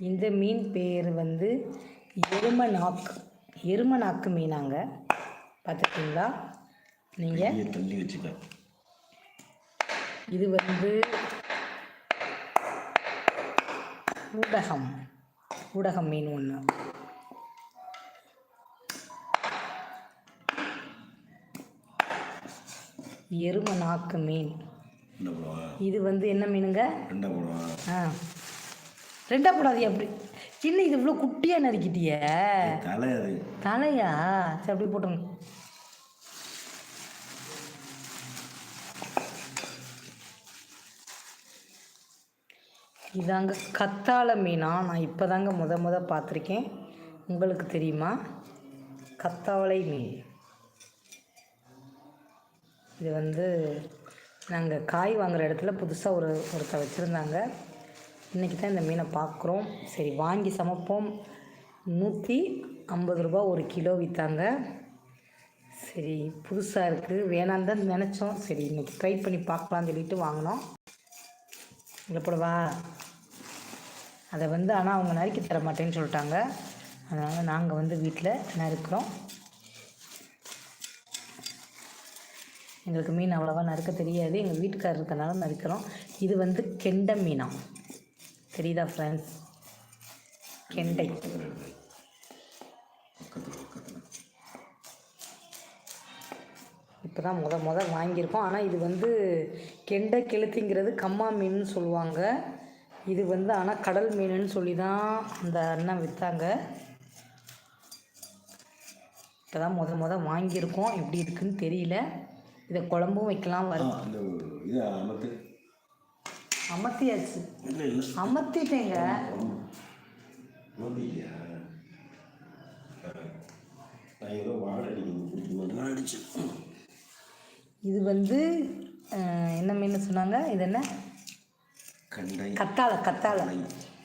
இந்த மீன் பேர் வந்து எரும நாக்கு எரும நாக்கு மீனாங்க. பார்த்துருக்கீங்களா? நீங்கள் தள்ளி வச்சுக்க. இது வந்து ஊடகம். ஊடகம் மீன் ஒன்று எரும நாக்கு மீன் இது வந்து என்ன மீனுங்க? ஆ. ரெண்டா போடாதீ அப்படி. சின்ன இது இவ்வளோ குட்டியாக நறுக்கிட்டிய? தலை அது. தலையா? சரி அப்படி போட்டுருங்க. இதாங்க கத்தாழை மீனா. நான் இப்போ தாங்க முத முத பார்த்துருக்கேன். உங்களுக்கு தெரியுமா? கத்தாழை மீன். இது வந்து நாங்கள் காய் வாங்குற இடத்துல புதுசாக ஒரு ஒருத்தர் வச்சுருந்தாங்க. இன்றைக்கி தான் இந்த மீனை பார்க்குறோம் சரி வாங்கி சமைப்போம். நூற்றி ஐம்பது ரூபா ஒரு கிலோ விற்றாங்க சரி புதுசாக இருக்குது வேணான்னு தான் நினச்சோம். சரி இன்றைக்கி ட்ரை பண்ணி பார்க்கலாம்னு சொல்லிட்டு வாங்கினோம். இல்லை போடவா அதை வந்து ஆனால் அவங்க நறுக்கி தர மாட்டேன்னு சொல்லிட்டாங்க. அதனால் நாங்கள் வந்து வீட்டில் நறுக்கிறோம். எங்களுக்கு மீன் அவ்வளோவா நறுக்க தெரியாது. எங்கள் வீட்டுக்காரர் இருக்கனால நறுக்கிறோம். இது வந்து கெண்டை மீனா. தெரியுதா ஃப்ரெண்ட்ஸ் கெண்டை இப்போ தான் முத முத வாங்கியிருக்கோம். ஆனால் இது வந்து கெண்டை கெளுத்திங்கிறது கம்மா மீன் சொல்லுவாங்க. இது வந்து ஆனால் கடல் மீனுன்னு சொல்லி தான் அந்த அண்ணன் விற்றாங்க இப்போ தான் முத முத வாங்கியிருக்கோம். எப்படி இருக்குன்னு தெரியல. இதை குழம்பும் வைக்கலாம் வரும் அமர்த்து அமர்த்தியாச்சு. அமர்த்திட்டேங்க. இது வந்து என்ன மீன் சொன்னாங்க? இது என்ன? கண்டை கத்தாழை கத்தாழை.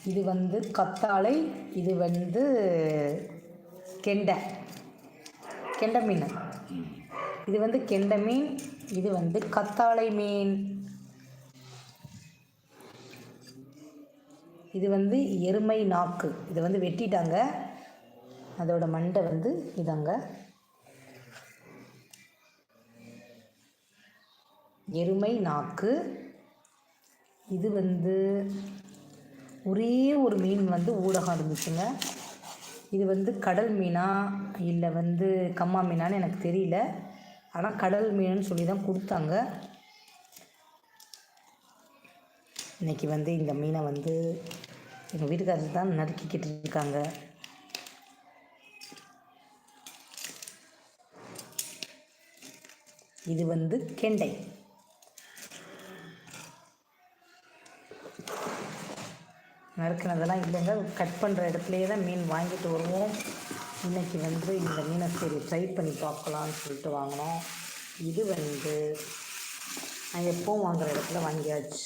இது வந்து கத்தாழை இது வந்து கெண்டை. கெண்டை மீன். இது வந்து கெண்டை மீன் இது வந்து கத்தாழை மீன். இது வந்து எருமை நாக்கு. இதை வந்து வெட்டிட்டாங்க. அதோட மண்டை வந்து இதாங்க. எருமை நாக்கு. இது வந்து ஒரே ஒரு மீன் வந்து ஊடகம் இருந்துச்சுங்க. இது வந்து கடல் மீனா? இல்லை வந்து கம்மா மீனான்னு எனக்கு தெரியல. ஆனால் கடல் மீனுன்னு சொல்லி தான் கொடுத்தாங்க. இன்னைக்கு வந்து இந்த மீனை வந்து எங்கள் வீட்டுக்காரர் தான் நறுக்கிக்கிட்டு இருக்காங்க. இது வந்து கெண்டை. நறுக்கினதெல்லாம் இல்லைங்க. கட் பண்ணுற இடத்துலையே தான் மீன் வாங்கிட்டு வருவோம். இன்னைக்கு வந்து இந்த மீனை சரி ட்ரை பண்ணி பார்க்கலான்னு சொல்லிட்டு வாங்கினோம். இது வந்து நான் எப்போவும் வாங்குற இடத்துல வாங்கியாச்சு.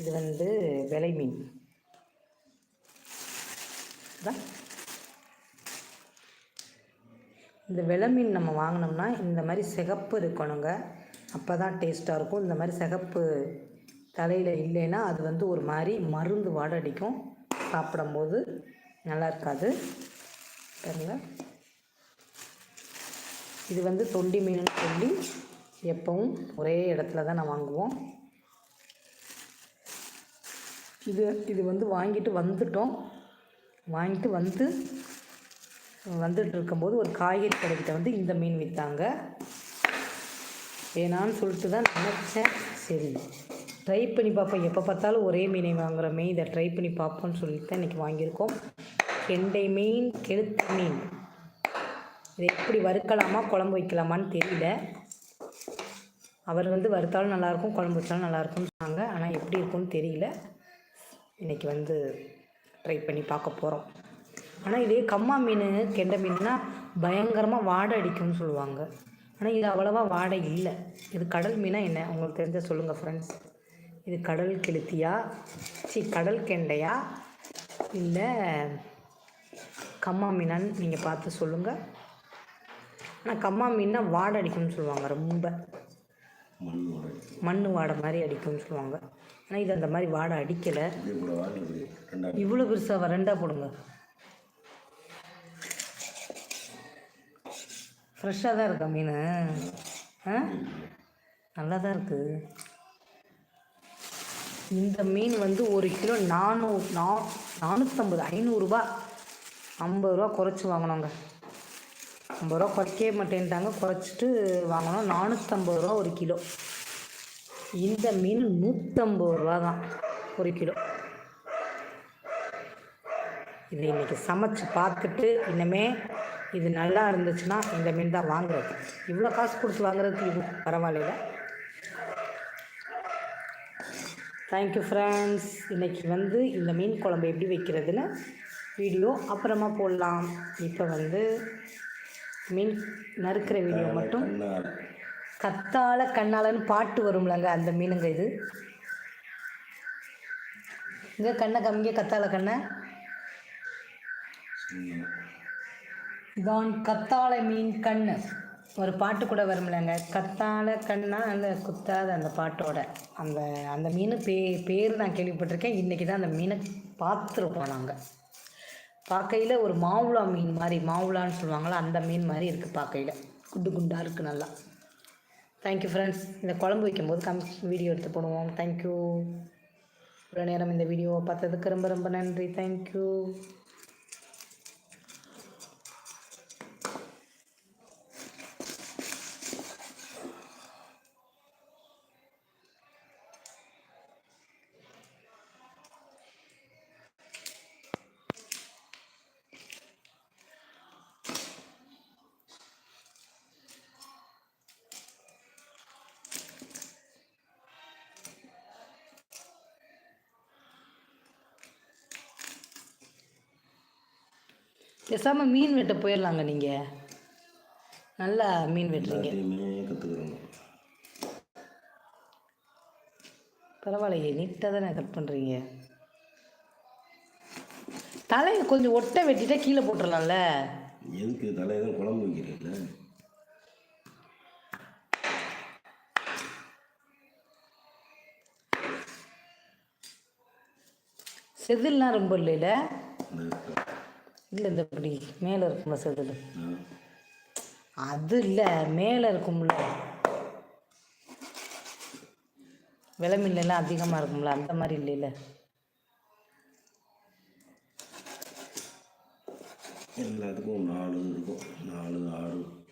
இது வந்து விலை மீன். இந்த விலை மீன் நம்ம வாங்கினோம்னா இந்த மாதிரி சிகப்பு இருக்கணுங்க. அப்போ தான் டேஸ்ட்டாக இருக்கும். இந்த மாதிரி சிகப்பு தலையில் இல்லைன்னா அது வந்து ஒரு மாதிரி மருந்து வாடடிக்கும். சாப்பிடும்போது நல்லா இருக்காது. பாருங்க. இது வந்து தொண்டி மீன் சொல்லி எப்பவும் ஒரே இடத்துல தான் நான் வாங்குவோம். இது இது வந்து வாங்கிட்டு வந்துட்டோம். வாங்கிட்டு வந்து வந்துட்டு இருக்கும்போது ஒரு காய்கறி கடைக்கிட்ட வந்து இந்த மீன் விற்றாங்க வேணான்னு சொல்லிட்டு தான் நினச்சேன். சரி ட்ரை பண்ணி பார்ப்போம். எப்போ பார்த்தாலும் ஒரே மீனை வாங்குறோமே. இதை ட்ரை பண்ணி பார்ப்போம்னு சொல்லிட்டு தான் இன்றைக்கி வாங்கியிருக்கோம். கெண்டை மீன் கெழுத்து மீன். இதை எப்படி வறுக்கலாமா குழம்பு வைக்கலாமான்னு தெரியல. அவர் வந்து வறுத்தாலும் நல்லாயிருக்கும் குழம்பு வச்சாலும் நல்லாயிருக்கும்னு சொன்னாங்க. ஆனால் எப்படி இருக்கும்னு தெரியல. இன்றைக்கி வந்து ட்ரை பண்ணி பார்க்க போகிறோம் ஆனால் இதே கம்மா மீன் கெண்டை மீன்னா பயங்கரமாக வாடை அடிக்கும்னு சொல்லுவாங்க. ஆனால் இது அவ்வளோவா வாடை இல்லை. இது கடல் மீனா என்ன? உங்களுக்கு தெரிஞ்ச சொல்லுங்கள் ஃப்ரெண்ட்ஸ் இது கடல் கெளுத்தியா? சி கடல் கெண்டையா? இல்லை கம்மா மீனான்னு நீங்கள் பார்த்து சொல்லுங்கள் ஆனால் கம்மா மீன்னா வாடை அடிக்கும்னு சொல்லுவாங்க ரொம்ப. மண் வாடை மாதிரி அடிக்கும்னு சொல்லுவாங்க. ஆனால் இது அந்த மாதிரி வாடை அடிக்கலை. இவ்வளோ பெருசாக ரெண்டாக போடுங்க. ஃப்ரெஷ்ஷாக தான் இருக்கா மீன்? ஆ? நல்லா தான் இருக்குது இந்த மீன் வந்து ஒரு கிலோ நானூறு நா நானூற்றம்பது ஐநூறுரூபா ஐம்பது ரூபா குறைச்சி வாங்கினோங்க. ஐம்பது ரூபா குறைக்கவே மாட்டேன்ட்டாங்க. குறைச்சிட்டு வாங்கினோம். நானூற்றம்பது ரூபா ஒரு கிலோ. இந்த மீன் நூற்றம்பது ரூபா தான் ஒரு கிலோ. இதை இன்றைக்கி சமைச்சு பார்த்துட்டு இனிமே இது நல்லா இருந்துச்சுன்னா இந்த மீன் தான் வாங்குறது. இவ்வளோ காசு கொடுத்து வாங்குறதுக்கு இது பரவாயில்ல தேங்க்யூ ஃப்ரெண்ட்ஸ் இன்றைக்கி வந்து இந்த மீன் குழம்பு எப்படி வைக்கிறதுன்னு வீடியோ அப்புறமா போடலாம். இப்போ வந்து மீன் நறுக்கிற வீடியோ மட்டும் கத்தால கண்ணாலன்னு பாட்டு வரும்லங்க அந்த மீனுங்க இது. இங்கே கண்ணை கம்மிங்க கத்தால கண்ணை. இதான் கத்தாழை மீன் கண்ணு. ஒரு பாட்டு கூட வரும்லங்க கத்தாழை கண்ணா அந்த குத்தாத அந்த பாட்டோட. அந்த அந்த மீன் பே பேர் நான் கேள்விப்பட்டிருக்கேன் இன்றைக்கி தான் அந்த மீனை பார்த்துருப்போம் நாங்கள் பார்க்கையில் ஒரு மாவுளா மீன் மாதிரி மாவுளான்னு சொல்லுவாங்களா அந்த மீன் மாதிரி இருக்குது பார்க்கையில் குண்டு குண்டாக இருக்குது நல்லா. தேங்க்யூ ஃப்ரெண்ட்ஸ் இந்த குழம்பு வைக்கும்போது கம் வீடியோ எடுத்து போடுவோம். தேங்க்யூ இவ்வளோ நேரம் இந்த வீடியோவை பார்த்ததுக்கு ரொம்ப ரொம்ப நன்றி. தேங்க்யூ பேசாமல் மீன் வெட்ட போயிடலாங்க நீங்கள் நல்லா மீன் வெட்டுறீங்க. பரவாயில்லையே நீட்டாக தானே கட் பண்ணுறீங்க தலையை கொஞ்சம் ஒட்டை வெட்டிட்டா கீழே போட்டுடலாம்ல எதுக்கு தலையதான் குழம்பு வைக்கிறீங்களா செதில்லாம் ரொம்ப இல்லைல்ல இல்லை இந்த இப்படி மேலே இருக்கும்ல செதில். அது இல்லை மேலே இருக்கும்ல. விலை மீன்லாம் அதிகமாக இருக்கும்ல அந்த மாதிரி இல்லைல்ல? எல்லாத்துக்கும் நாலு இருக்கும். நாலு ஆறு.